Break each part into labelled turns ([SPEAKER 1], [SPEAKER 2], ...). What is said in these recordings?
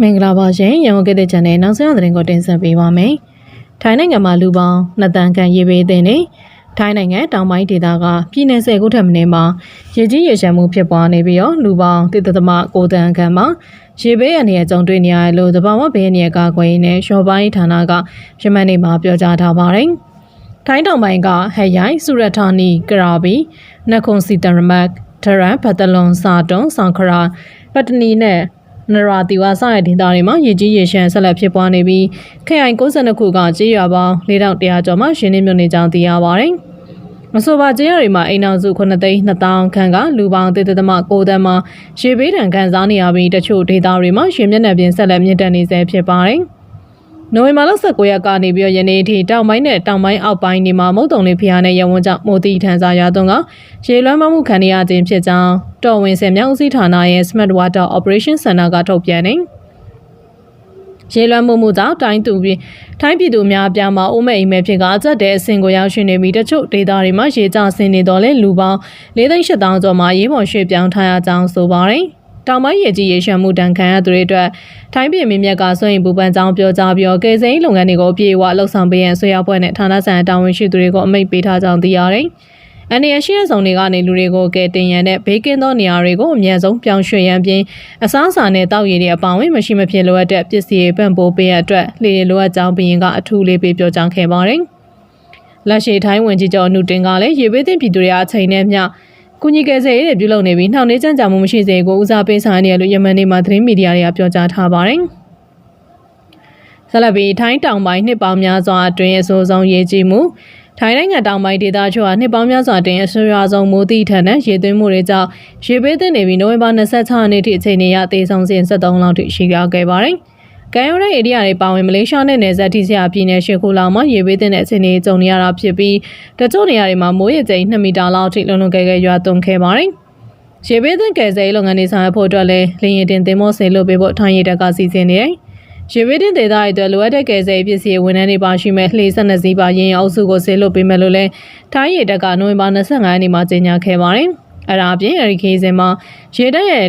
[SPEAKER 1] မင်္ဂလာပါရှင်ရန်ကုန်ကတဲ့ channel နောက်ဆုံးရသတင်းကိုတင်ဆက်ပေးပါမယ်။ထိုင်းနိုင်ငံမှာလူပေါင်းနှစ်တန်းခန့်ရေဘေးတင်နေထိုင်းနိုင်ငံတောင်ပိုင်းဒေသကပြည်내ဆယ်ခုထက်မနည်းမှာရေကြီးရေရှမ်းမှုဖြစ်ပွားနေပြီးတော့လူပေါင်းတစ်သက်သမ9တန်းခန့်မှာရေဘေးအနေနဲ့ကြုံတွေ့နေရတယ်လို့သဘာဝဘေးအနေနဲ့ကာကွယ်ရေးနဲ့ရှော့ပိုင်းဌာနကယမန်နေ့မှာပြောကြားထားပါတယ်။ထိုင်းတောင်ပိုင်းကဟက်ရိုင်ဆူရထာနီကရာဘီနခွန်စီတရမတ်ထရန်ဘတ်တလွန်စာတွန်ဆောင်ခရာပတနီနဲ့ နရာတီဝါစတဲ့ဒေသတွေမှာရေကြီးရေရှမ်းဆက်လက်ဖြစ်ပွားနေပြီးခရိုင်92ခုကကြေးရွာပေါင်း4100ကျော်မှရှင်းနေမြုံနေကြောင်းသိရပါတယ်။မဆိုပါကြေးရွာတွေမှာအိမ်အောင်စု9သိန်း2000ခန့်ကလူပေါင်းတည်တည်သမ9တန်းမှာရေဘေးဒဏ်ခံစားနေရပြီးတချို့ဒေသတွေမှာရေမျက်နှာပြင်ဆက်လက်မြင့်တက်နေဆဲဖြစ်ပါတယ်။ နိုဝင်ဘာလ19ရက်ကနေပြီးတော့ယနေ့ထိတောင်ပိုင်းနဲ့တောင်ပိုင်းအောက်ပိုင်းတွေမှာမုတ်တုံလေးဖျားနဲ့ရဝန်းကြောင့်မိုးတိထန်စာရွာသွန်းကရေလွှမ်းမမှုခံရခြင်းဖြစ်ကြောင်းတော်ဝင်စင်မြောက်ဦးစီးဌာနရဲ့ Smart Water Operation Center ကထုတ်ပြန်နေရေလွှမ်းမှုမှုကြောင့်တိုင်းသူပြီးထိုင်းပြည်သူများအပြားမှာအိုးမဲ့အိမ်မဲ့ဖြစ်ကအကျက်တဲ့အဆင့်ကိုရောက်ရှိနေပြီးတချို့ဒေသတွေမှာရေကျဆင်းနေတော့လဲလူပေါင်း၄သိန်း၈000ကျော်မှာရေးပေါ်ရွှေ့ပြောင်းထားရကြောင်းဆိုပါတယ်။ တောင်ပိုင်းရေကြီးရေရှမ်းမှုတန်ခံရသူတွေအတွက်ထိုင်းပြည်民မြက်ကစွန့်ရင်ပူပန်ကြောင်းပြောကြားပြီးကယ်ဆယ်ရေးလုပ်ငန်းတွေကိုအပြည့်အဝလှုပ်ဆောင်ပေးရန်ဆွေးရပွဲနဲ့ဌာနဆိုင်ရာတာဝန်ရှိသူတွေကိုအမိန့်ပေးထားကြောင်းသိရတယ်။အနေရရှိတဲ့ဆောင်တွေကနေလူတွေကိုကယ်တင်ရန်နဲ့ဘေးကင်းသောနေရာတွေကိုအမြန်ဆုံးပြောင်းရွှေ့ရန်ပြင်အစားအစာနဲ့တောက်ရည်တွေအပောင်းဝင်မရှိမဖြစ်လိုအပ်တဲ့ပစ္စည်းတွေပံ့ပိုးပေးရအတွက်လေလိုအပ်ကြောင်းဘရင်ကအထူးလေးပေးပြောကြားခဲ့ပါတယ်။လက်ရှိထိုင်းဝင်ကြီးကျော်အနုတင်ကလည်းရေဘေးသင့်ပြည်သူတွေအချိန်နဲ့မျှ ကုညီကယ်ဆယ်ရေးတွေပြုလုပ်နေပြီးနှောင့်နှေးကြမ်းကြာမှုမရှိစေကိုဦးစားပေးဆောင်ရွက်နေရလို့ယမန်နေ့မှာသတင်းမီဒီယာတွေကပြောကြားထားပါတယ်။ဆလဘီထိုင်းတောင်ပိုင်းနှစ်ပေါင်းများစွာအတွင်းအဆိုးဆုံးရေကြီးမှုထိုင်းနိုင်ငံတောင်ပိုင်းဒေသချို့ဟာနှစ်ပေါင်းများစွာတွင်အဆိုးရွားဆုံးမိုးတိထန်တဲ့ရေသွင်းမှုတွေကြောင့်ရေပေးသွင်းနေပြီးနိုဝင်ဘာ26ရက်နေ့ထိအချိန်နေရသေဆုံးစဉ်73လောက်ထိရှိခဲ့ပါတယ်။ ကံရိုးတဲ့ဧရိယာတွေပါဝင်မလေးရှားနဲ့နယ်စပ်ထိစရာပြည်နယ်ရှစ်ခုလောက်မှာရေပေးတဲ့အခြေအနေကြုံနေရတာဖြစ်ပြီးတချို့နေရာတွေမှာမိုးရေချိန်2မီတာလောက်ထိလုံလုံကဲကဲရွာသွန်းခဲ့ပါတယ်။ရေပေးတဲ့ကယ်ဆယ်ရေးလုပ်ငန်းတွေဆောင်ရွက်ဖို့အတွက်လည်းလင်းရင်တင်သင်မော့ဆေလွတ်ပေးဖို့ထိုင်းရဲတပ်ကစီစဉ်နေတယ်။ရေပေးတဲ့ဒေသတွေအတွက်လိုအပ်တဲ့ကယ်ဆယ်ရေးပစ္စည်းဝန်ထမ်းတွေပါရှိမဲ့လှေဆက်နှစ်စီးပါရင်အုပ်စုကိုဆေလွတ်ပေးမယ်လို့လည်းထိုင်းရဲတပ်ကနိုဝင်ဘာ25ရက်နေ့မှာကြေညာခဲ့ပါတယ်။အဲဒါအပြင်အဲဒီခေတ်စဉ်မှာရေတပ်ရဲ့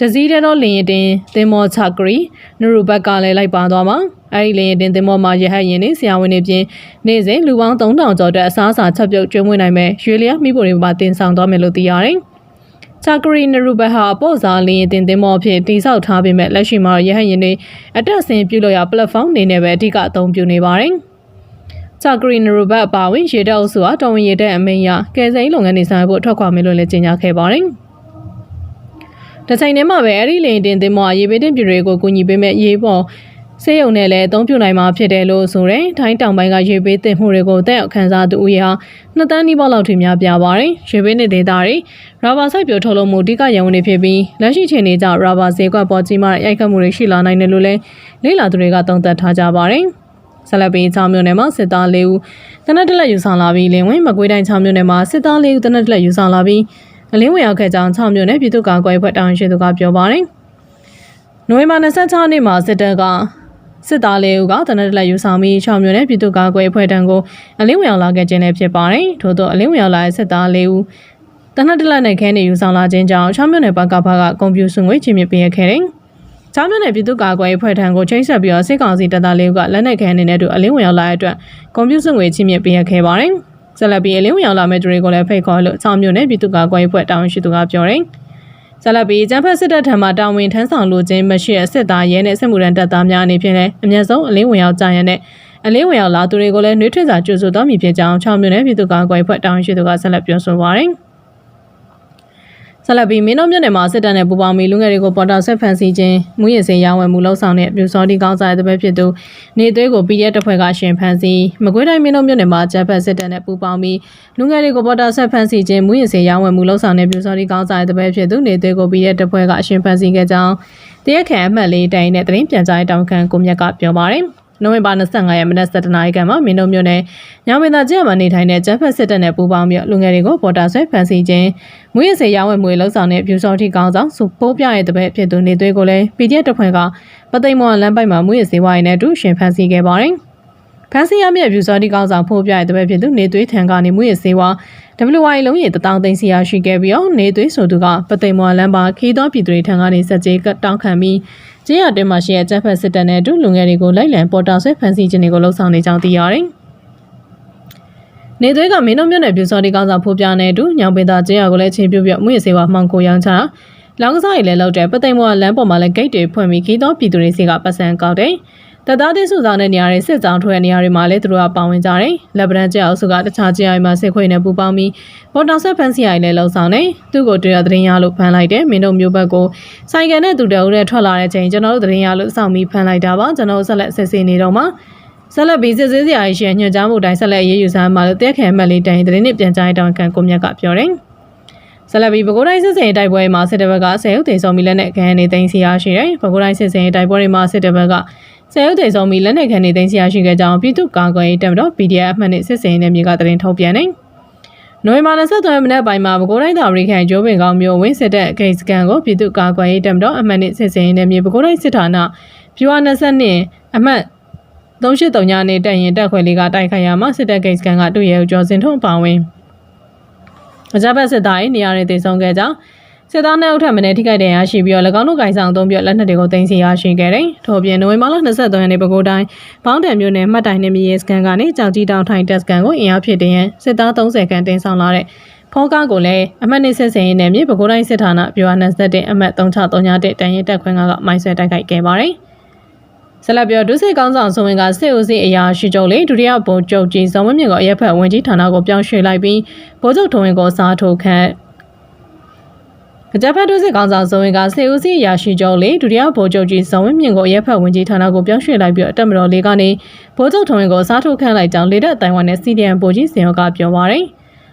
[SPEAKER 1] တစည်းတဲ့တော့လင်ရင်တင်သင်္ဘောချဂရီနရူဘက်ကလည်းလိုက်ပါသွားမှာအဲဒီလင်ရင်တင်သင်္ဘောမှာရဟတ်ရင်နေဆရာဝန်တွေပြင်နေ့စဉ်လူပေါင်း3000ကျော်တဲ့အစားအစာချက်ပြုတ်ကျွေးမွေးနိုင်မဲ့ရွေလျာမိဖို့တွေပါတင်ဆောင်သွားမယ်လို့သိရတယ်ချာဂရီနရူဘက်ဟာပေါ့စားလင်းရင်တင်သင်္ဘောဖြစ်တိစောက်ထားပေမဲ့လက်ရှိမှာရဟတ်ရင်တွေအတက်ဆင်းပြုလို့ရ platform နေနဲ့ပဲအဓိကအသုံးပြုနေပါတယ်ချာဂရီနရူဘက်အပါဝင်ရေတပ်အုပ်စုဟာတော်ဝင်ရေတပ်အမိန့်ရကယ်ဆယ်ရေးလုပ်ငန်းတွေဆောင်ရွက်ဖို့ထွက်ခွာမယ်လို့လည်းကြေညာခဲ့ပါတယ်။ တချိန်တည်းမှာပဲအဲ့ဒီလင်တင်သင်းမောရေဘေးတင်ပြည်တွေကိုကူညီပေးမဲ့ရေးပေါ်စေယုံနဲ့လည်းအသုံးပြုနိုင်မှာဖြစ်တယ်လို့ဆိုရင်ထိုင်းတောင်ပိုင်းကရေဘေးတင်မှုတွေကိုတက်ရောက်ခန်းစားသူဦးရေဟာနှစ်တန်းနီးပါးလောက်ထိများပြားပါတယ်။ရေဘေးနေဒေသတွေရာဘာစိုက်ပျိုးထုတ်လုပ်မှုအဓိကရန်ဝင်နေဖြစ်ပြီးလက်ရှိချိန်တွေကြောင့်ရာဘာဈေးကွက်ပေါ်ကြီးမားတဲ့ရိုက်ခတ်မှုတွေရှိလာနိုင်တယ်လို့လည်းလေ့လာသူတွေကသုံးသပ်ထားကြပါတယ်။ဆလပီချောင်းမြို့နယ်မှာစစ်သား၄ဦးတနက်တလက်ယူဆောင်လာပြီးလင်းဝင်မကွေးတိုင်းချောင်းမြို့နယ်မှာစစ်သား၄ဦးတနက်တလက်ယူဆောင်လာပြီး အလင်းဝင်ရောက်ခဲ့ကြောင်း6မြို့နယ်ပြည်သူ့ကာကွယ်ဖွဲ့တာဝန်ရှိသူကပြောပါတယ်။နိုဝင်ဘာ26ရက်နေ့မှာစစ်တပ်ကစစ်သားလေးဦးကတနက်တလက်ယူဆောင်ပြီး6မြို့နယ်ပြည်သူ့ကာကွယ်ဖွဲ့တန်းကိုအလင်းဝင်ရောက်လာခဲ့ခြင်းလည်းဖြစ်ပါတယ်။ထို့သောအလင်းဝင်ရောက်လာတဲ့စစ်သားလေးဦးတနက်တလက်နဲ့ခဲနေယူဆောင်လာခြင်းကြောင့်6မြို့နယ်ဘက်ကဘကကွန်ပျူတာငွေချင်းမြပေးရခဲ့တယ်။ချောင်းမြို့နယ်ပြည်သူ့ကာကွယ်ရေးဖွဲ့ထံကိုချိန်ဆက်ပြီးတော့စစ်ကောင်စီတပ်သားလေးကလက်နက်ခဲအနေနဲ့တူအလင်းဝင်ရောက်လာတဲ့အတွက်ကွန်ပျူတာငွေချင်းမြပေးရခဲ့ပါတယ်။ ဆက်လက်ပြီးအလင်းဝင်ရောက်လာမဲ့သူတွေကိုလည်းဖိတ်ခေါ်လို့အဆောင်မျိုးနဲ့ပြည်သူ့ကာကွယ်ရေးဖွဲ့တာဝန်ရှိသူကပြောတယ်။ဆက်လက်ပြီးကျန်းဖက်စစ်တပ်ထံမှတာဝန်ထမ်းဆောင်လိုခြင်းမရှိတဲ့စစ်သားရဲနဲ့စစ်မှုထမ်းတပ်သားများအနေဖြင့်လည်းအမျက်ဆုံးအလင်းဝင်ရောက်ကြရတဲ့အလင်းဝင်ရောက်လာသူတွေကိုလည်းနှွေးထွေးစွာကြိုဆိုတော်မူဖြစ်ကြောင်း6မြို့နယ်ပြည်သူ့ကာကွယ်ရေးဖွဲ့တာဝန်ရှိသူကဆက်လက်ပြောဆိုပါရယ်။ ဆက်လက်ပြီးမင်းတို့မြို့နယ်မှာစစ်တပ်နဲ့ပူးပေါင်းပြီးလူငယ်တွေကိုပေါ်တာဆက်ဖန်စီခြင်းမူရစေရောင်းဝယ်မှုလှုပ်ဆောင်တဲ့ပြူစောတိကောင်းစားတဲ့ဘက်ဖြစ်သူနေသွေးကို PDF တပ်ဖွဲ့ကရှင်ဖန်စီမကွေးတိုင်းမင်းတို့မြို့နယ်မှာဂျပန်စစ်တပ်နဲ့ပူးပေါင်းပြီးလူငယ်တွေကိုပေါ်တာဆက်ဖန်စီခြင်းမူရစေရောင်းဝယ်မှုလှုပ်ဆောင်တဲ့ပြူစောတိကောင်းစားတဲ့ဘက်ဖြစ်သူနေသွေးကို PDF တပ်ဖွဲ့ကရှင်ဖန်စီခဲ့ကြောင်းတရက်ခံအမှတ်လေးတိုင်နဲ့သတင်းပြန်ကြားတောင်းခံကိုမြတ်ကပြောပါတယ်။ နိုဝင်ဘာ25ရက်မနက်7:00နာရီခန့်မှာမင်းတို့မြို့နယ်ညောင်ပင်သာကျမ်းမှာနေထိုင်တဲ့ကျန်းဖက်စစ်တပ်နဲ့ပူးပေါင်းပြီးလူငယ်တွေကိုပေါ်တာဆွဲဖန်ဆီးခြင်းမွေးရစေရောင်းဝယ်မွေလှုပ်ဆောင်တဲ့ပြူစောတိကောင်းဆောင်စုပိုးပြရဲ့တပည့်ဖြစ်သူနေသွေးကိုလည်း PDF တပ်ဖွဲ့ကပသိမ်မော်လမ်းပိုက်မှာမွေးရစေဝိုင်းနဲ့အတူရှင်ဖန်ဆီးခဲ့ပါတယ်။ဖန်ဆီးရမြပြူစောတိကောင်းဆောင်ဖိုးပြရဲ့တပည့်ဖြစ်သူနေသွေးထံကနေမွေးရစေဝါ WY လုံးရည်တထောင်သိန်းစီရရှိခဲ့ပြီးတော့နေသွေးဆိုသူကပသိမ်မော်လမ်းပါခီးသောပြည်သူတွေထံကနေစက်ကြေးတောင်းခံပြီး ကျေးရွာတွင်မှရှိတဲ့တပ်ဖက်စစ်တပ်နဲ့အတူလူငယ်တွေကိုလိုက်လံပေါ်တာဆွဲဖမ်းဆီးခြင်းတွေကိုလှုံ့ဆော်နေကြောင်းသိရတယ်။နေသွေးကမင်းတို့မြို့နယ်ပြူစော်ဒီကောင်းဆောင်ဖိုးပြနဲ့အတူညောင်ပင်သားကျေးရွာကိုလည်းချင်းပြပြမှုရစေဝါမှောင်ကိုရောင်းချတာလောင်ကစားရည်လည်းလောက်တဲ့ပသိမ်မောလမ်းပေါ်မှာလည်းဂိတ်တွေဖွင့်ပြီးခီးသောပြည်သူတွေစီကပတ်စံကောက်တယ်။ တပ်သားတဲ့စုဆောင်တဲ့နေရာတွေစစ်ကြောင်းထွဲနေရာတွေမှာလည်းသူတို့ကပါဝင်ကြတယ်။လက်ဗရန်ကျအုပ်စုကတခြားကျရိုင်မှာစစ်ခွေနဲ့ပူပေါင်းပြီးပေါ်တာဆက်ဖန်စီရိုင်လည်းလှုံဆောင်တယ်။သူ့ကိုတွေ့ရသတင်းရလို့ဖမ်းလိုက်တယ်။မင်းတို့မျိုးဘက်ကိုဆိုင်ကန်နဲ့သူတအုပ်နဲ့ထွက်လာတဲ့ချိန်ကျွန်တော်တို့သတင်းရလို့စောင့်ပြီးဖမ်းလိုက်တာပါ။ကျွန်တော်ဆက်လက်ဆက်စင်းနေတော့မှဆက်လက်ပြီးစစ်ဆေးစရာရှိတဲ့ညွှန်ကြားမှုတိုင်းဆက်လက်ရေးယူစားမှလို့တက်ခဲမှတ်လေးတိုင်သတင်းနဲ့ပြန်ကြားတောင်းခံကိုမြတ်ကပြောတယ်။ဆက်လက်ပြီးပဲခူးတိုင်းစစ်စင်တိုက်ပွဲမှာစစ်တပ်ဘက်ကဆယ်ရုပ်တင်ဆောင်ပြီးလက်နက်ခံနေသိမ်းစီရရှိတယ်။ပဲခူးတိုင်းစစ်စင်တိုက်ပွဲတွေမှာစစ်တပ်ဘက်က ဆယ်ရုပ်တင်ဆောင်ပြီးလက်နက်ခံနေသိမ်းစီရရှိခဲ့ကြောင်းပြည်သူ့ကာကွယ်ရေးတပ်မတော် PDF အမှတ်နဲ့စစ်စင်နဲ့မြေကသတင်းထုတ်ပြန်တယ်။နိုဝင်ဘာ23ရက်နေ့ပိုင်းမှာပဲခူးတိုင်းသာဝရီခန်ကျိုးပင်ကောင်းမျိုးဝင်းစစ်တပ်ဂိတ်စကန်ကိုပြည်သူ့ကာကွယ်ရေးတပ်မတော်အမှတ်နဲ့စစ်စင်နဲ့မြေပဲခူးတိုင်းစစ်ဌာနဖြူဝါ22အမှတ်383ညနေတက်ရင်တက်ခွဲလေးကတိုက်ခိုက်ရမှာစစ်တပ်ဂိတ်စကန်ကတွေ့ရကျော်စင်ထုံးပါဝင်အကြမ်းဖက်စစ်သားရေးနေရာတွေတည်ဆုံခဲ့ကြောင်း စစ်သားနဲ့အုပ်ထက်မင်းထိခိုက်တဲ့ရရှိပြီးတော့၎င်းတို့ကင်ဆောင်အုံးပြလက်နက်တွေကိုတင်စီရရှိခဲ့တယ်။ထို့ပြင်နိုဝင်ဘာလ23ရက်နေ့ပဲခူးတိုင်းဘောင်းတံမြို့နယ်မှတ်တိုင်နေမြေစကန်ကနေကြောက်ကြီးတောင်ထိုင်တက်စကန်ကိုအင်အားဖြစ်တင်ရန်စစ်သား30ခန့်တင်ဆောင်လာတဲ့ဖောကားကိုလည်းအမှတ်နေဆက်စင်ရင်းနဲ့မြေပဲခူးတိုင်းစစ်ဌာနပြွာ21အမှတ်3631တန်ရင်တက်ခွင့်ကမိုင်းဆွဲတိုက်ခိုက်ခဲ့ပါတယ်။ဆက်လက်ပြောဒုစိတ်ကောင်းဆောင်ဆိုဝင်ကစစ်ဦးစီးအရာရှိချုပ်လေဒုတိယဗိုလ်ချုပ်ကြီးဇော်မမြင့်ကိုအရက်ဖက်ဝင်ကြီးဌာနကိုပြောင်းရွှေ့လိုက်ပြီးဗိုလ်ချုပ်ထုံဝင်ကိုစားထုတ်ခန့် ကြဖက်ဒုစစ်ကောင်ဆောင်ဇုံဝင်ကစေဦးစီးရာရှိချုပ်လေဒုတိယဗိုလ်ချုပ်ကြီးဇော်ဝင်းမြင့်ကိုရဲဖက်ဝင်ကြီးဌာနကိုပြောင်းရွှေ့လိုက်ပြီးအတက်မတော်လေးကနေဗိုလ်ချုပ်ထုံဝင်ကိုစားထုတ်ခန့်လိုက်ကြောင်းလေတပ်အတိုင်းဝမ်နဲ့ CDM ဗိုလ်ကြီးစင်ရောကပြောပါရယ်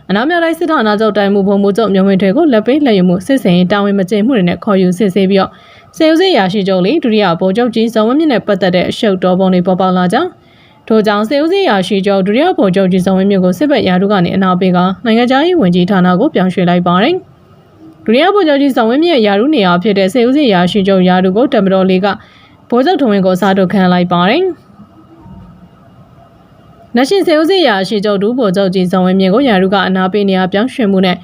[SPEAKER 1] အနောက်မြောက်တိုင်းစစ်ဌာနချုပ်တိုင်းမှုဘုံမှုချုပ်မျိုးဝင်တွေကိုလက်ပေးလက်ယူမှုစစ်စင်တာဝန်မကျင့်မှုတွေနဲ့ခေါ်ယူစစ်ဆေးပြီးတော့စေဦးစေးရာရှိချုပ်လေဒုတိယဗိုလ်ချုပ်ကြီးဇော်ဝင်းမြင့်နဲ့ပတ်သက်တဲ့အရှုပ်တော်ပုံတွေပေါ်ပေါက်လာကြောင်းထို့ကြောင့်စေဦးစေးရာရှိချုပ်ဒုတိယဗိုလ်ချုပ်ကြီးဇော်ဝင်းမြင့်ကိုစစ်ဘက်ရာထူးကနေအနာပေးကနိုင်ငံခြားရေးဝန်ကြီးဌာနကိုပြောင်းရွှေ့လိုက်ပါတယ် ဒုတိယဗိုလ်ချုပ်ကြီးဇော်ဝင်းမြင့်ရာထူးနေရာဖြစ်တဲ့စေဦးစေးရာရှိချုပ်ရာထူးကိုတမတော်လေးကဗိုလ်ချုပ်ထုံဝင်ကိုစားထုတ်ခံလိုက်ပါတယ်နရှင်စေဦးစေးရာရှိချုပ်ဒူးဗိုလ်ချုပ်ကြီးဇော်ဝင်းမြင့်ကိုရာထူးကအနာပေးနေရာပြောင်းရွှေ့မှုနဲ့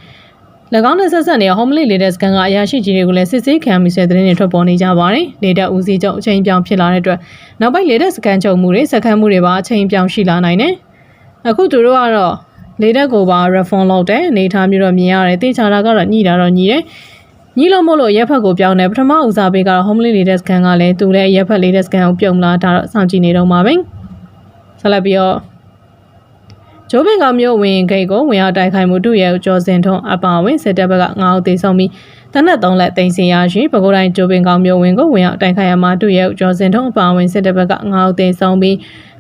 [SPEAKER 1] ၎င်းနဲ့ဆက်ဆက်နေတဲ့ Home Link လေးစကန်ကအရာရှိကြီးတွေကိုလည်းစစ်ဆေးခံမိဆွဲတဲ့သတင်းတွေထွက်ပေါ်နေကြပါတယ်။လေတပ်ဦးစီးချုပ်အချိန်ပြောင်းဖြစ်လာတဲ့အတွက်နောက်ပိုင်းလေတပ်စကန်ချုပ်မှုတွေစကန်မှုတွေပါအချိန်ပြောင်းရှိလာနိုင်တယ်။အခုသူတို့ကတော့ လေတပ်ကိုပါ reform လုပ်တဲ့အနေအထားမျိုးတော့မြင်ရတယ်။တေချာတာကတော့ညှိတာတော့ညှိတယ်။ညီလို့မို့လို့ရက်ဖက်ကိုပြောင်းတယ်ပထမဦးစားပေးကတော့ Home Link လေးစကန်ကလည်းသူလည်းရက်ဖက်လေးစကန်ကိုပြုံလာဒါတော့စောင့်ကြည့်နေတော့မှာပဲ။ဆက်လက်ပြီးတော့ဂျိုးပင်ကမြို့ဝင်ဂိတ်ကိုဝင်ရောက်တိုက်ခိုက်မှုတူရဲကျော်စင်ထုံးအပါဝင်စစ်တပ်ဘက်က9ဦးသေဆုံးပြီးတနက်3လက်တင်စီရရှိပဲခူးတိုင်းဂျိုးပင်ကောင်မြို့ဝင်ကိုဝင်ရောက်တိုက်ခိုက်ရမှာတူရဲကျော်စင်ထုံးအပါဝင်စစ်တပ်ဘက်က9ဦးသေဆုံးပြီး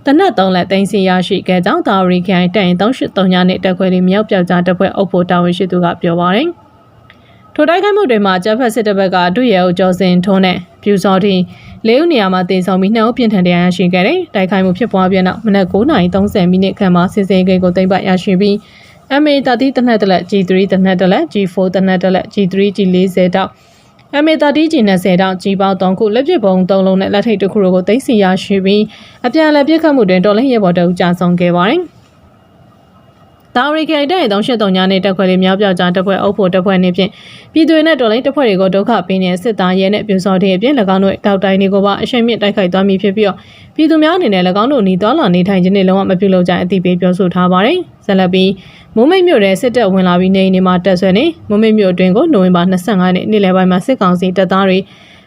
[SPEAKER 1] တနက်3လက်တင်စီရရှိခဲ့ကြောင်းတာရီခိုင်တိုင်383ညနေတက်ခွဲလေးမြောက်ပြောက်ကြားတပ်ဖွဲ့အုပ်ဖို့တာဝန်ရှိသူကပြောပါရယ်ထိုတိုက်ခိုက်မှုတွေမှာကျဖက်စစ်တပ်ဘက်ကဒုရဲအုပ်ကျော်စင်ထုံးနဲ့ပြူစောတီလေးဦးနေရာမှာတင်ဆောင်ပြီးနှစ်ဦးပြင်ထန်တရားရရှိခဲ့တယ်။တိုက်ခိုက်မှုဖြစ်ပွားပြီးနောက်မနက်9:30မိနစ်ခန့်မှာစစ်စေးဂိတ်ကိုသိမ်းပိုက်ရရှိပြီး MA 30တနက်တလက် G3 တနက်တလက် G4 တနက်တလက် G3 G40 တောက် MA 30 G20 တောက် G ပေါင်း3ခုလက်ပစ်ပုံ3လုံးနဲ့လက်ထိပ်တစ်ခုတို့ကိုသိမ်းဆီရရှိပြီးအပြန်အလှန်ပြစ်ခတ်မှုတွင်တော်လိုင်းရဲဘော်တအုပ်ကြာဆုံးခဲ့ပါတယ်။ တာရီခိုင်တဲ့383ညနေတက်ခွဲလေးမြောက်ပြောက်ကြားတပ်ဖွဲ့အုပ်ဖို့တပ်ဖွဲ့နေဖြင့်ပြည်သူတွေနဲ့တော်လိုင်းတပ်ဖွဲ့တွေကိုဒုက္ခပေးနေတဲ့စစ်သားရဲနဲ့ပြူစော်တဲ့အပြင်၎င်းတို့တောက်တိုင်းတွေကိုပါအရှိန်မြင့်တိုက်ခိုက်သွားမည်ဖြစ်ပြီးတော့ပြည်သူများအနေနဲ့၎င်းတို့နီးသွားလာနေထိုင်ခြင်းနဲ့လုံးဝမပြုလုပ်ကြအသိပေးပြောဆိုထားပါတယ်။ဆက်လက်ပြီးမုံမိတ်မြို့ရဲ့စစ်တပ်ဝင်လာပြီးနေအိမ်တွေမှာတက်ဆွဲနေမုံမိတ်မြို့အတွင်းကိုနိုဝင်ဘာ25ရက်နေ့လယ်ပိုင်းမှာစစ်ကောင်စီတပ်သားတွေ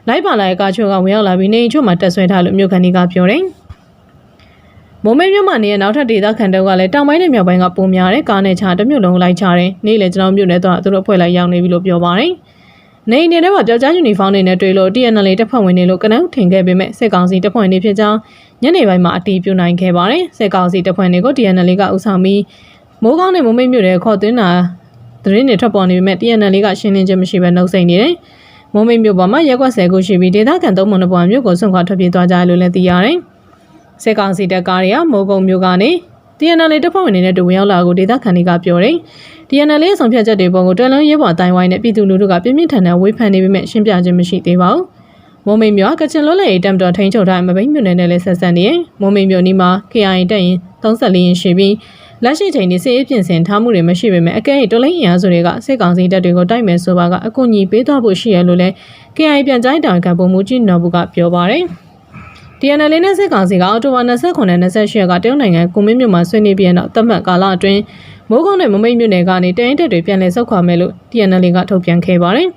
[SPEAKER 1] လိုက်ပါလာတဲ့ကားချို့ကဝင်ရောက်လာပြီးနေအိမ်ချို့မှာတက်ဆွဲထားလို့မြို့ခံတွေကပြောတယ်။ မုံမဲမြို့မှာနေတဲ့နောက်ထပ်ဒေသခံတွေကလည်းတောင်ပိုင်းနဲ့မြောက်ပိုင်းကပုံများတဲ့ကားနဲ့ချာတစ်မြို့လုံးလိုက်ချတယ်။နေ့လေကျွန်တော်မြို့နယ်တော့သူတို့အဖွဲ့လိုက်ရောက်နေပြီလို့ပြောပါတယ်။နေနေထဲမှာပြောက်ကြားယူနီဖောင်းတွေနဲ့တွေ့လို့ TNL တပ်ဖွဲ့ဝင်တွေလို့ကနန်းထင်ခဲ့ပေမဲ့စစ်ကောင်စီတပ်ဖွဲ့တွေဖြစ်ကြောင်းညနေပိုင်းမှာအတီးပြုနိုင်ခဲ့ပါတယ်။စစ်ကောင်စီတပ်ဖွဲ့တွေကို TNL ကဥဆောင်ပြီးမိုးကောင်းနဲ့မုံမိတ်မြို့နယ်ခေါ်သွင်းတာသတင်းတွေထွက်ပေါ်နေပေမဲ့ TNL ကရှင်းလင်းခြင်းမရှိဘဲနှုတ်ဆက်နေတယ်။မုံမိတ်မြို့ပေါ်မှာရက်ကွက်ဆယ်ခုရှိပြီးဒေသခံသုံးမုံနှစ်ပွားမြို့ကိုဆွန့်ခွာထွက်ပြေးသွားကြတယ်လို့လည်းသိရတယ်။ စစ်ကောင်စီတပ်ကားတွေကမိုးကုံမြို့ကနေ TNL တပ်ဖွဲ့ဝင်တွေနဲ့တူဝင်ရောက်လာကိုဒေသခံတွေကပြောတယ်။ TNL ရဲ့ဆောင်ဖြတ်ချက်တွေပေါ်ကိုတွယ်လုံးရဲဘော်အတိုင်းဝိုင်းနဲ့ပြည်သူလူထုကပြင်းပြင်းထန်ထန်ဝေဖန်နေပေမဲ့ရှင်းပြခြင်းမရှိသေးပါဘူး။မုံမိတ်မြို့ကချင်လွတ်လပ်ရေးတပ်တော်ထိန်းချုပ်ထားမဘိမြို့နယ်နဲ့လည်းဆက်ဆက်နေရယ်။မုံမိတ်မြို့နီးမှာ KIA တပ်ရင်34ရင်ရှိပြီးလက်ရှိချိန်ဒီစစ်ရေးပြင်ဆင်ထားမှုတွေမရှိပေမဲ့အကဲ၍တော်လိုင်းအင်အားစုတွေကစစ်ကောင်စီတပ်တွေကိုတိုက်မယ်ဆိုပါကအကူအညီပေးသွားဖို့ရှိရလို့လဲ KI ပြန်ကြားတောင်ကပုံမှုကြီးနော်ဘူးကပြောပါတယ်။ TNL နဲ့စစ်ကောင်စီကအော်တိုဝါ29နဲ့28ရက်ကတရုတ်နိုင်ငံကွန်မင်းမြို့မှာဆွေးနွေးပြီးတော့တတ်မှတ်ကာလအတွင်းမိုးကုန်းနဲ့မမိတ်မြို့နယ်ကနေတရင်တက်တွေပြန်လည်ဆုတ်ခွာမယ်လို့ TNL ကထုတ်ပြန်ခဲ့ပါတယ်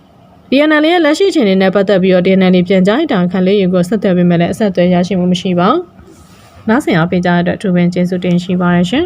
[SPEAKER 1] ။ TNL ရဲ့လက်ရှိအခြေအနေနဲ့ပတ်သက်ပြီးတော့ TNL ပြန်ကြားတောင်ခံလေးတွေကိုဆက်သွယ်ပေးမယ်လည်းအဆက်အသွယ်ရရှိမှုမရှိပါဘူး။နောက်ဆင်အားပေးကြတဲ့အတွက်အထူးပင်ကျေးဇူးတင်ရှိပါတယ်ရှင်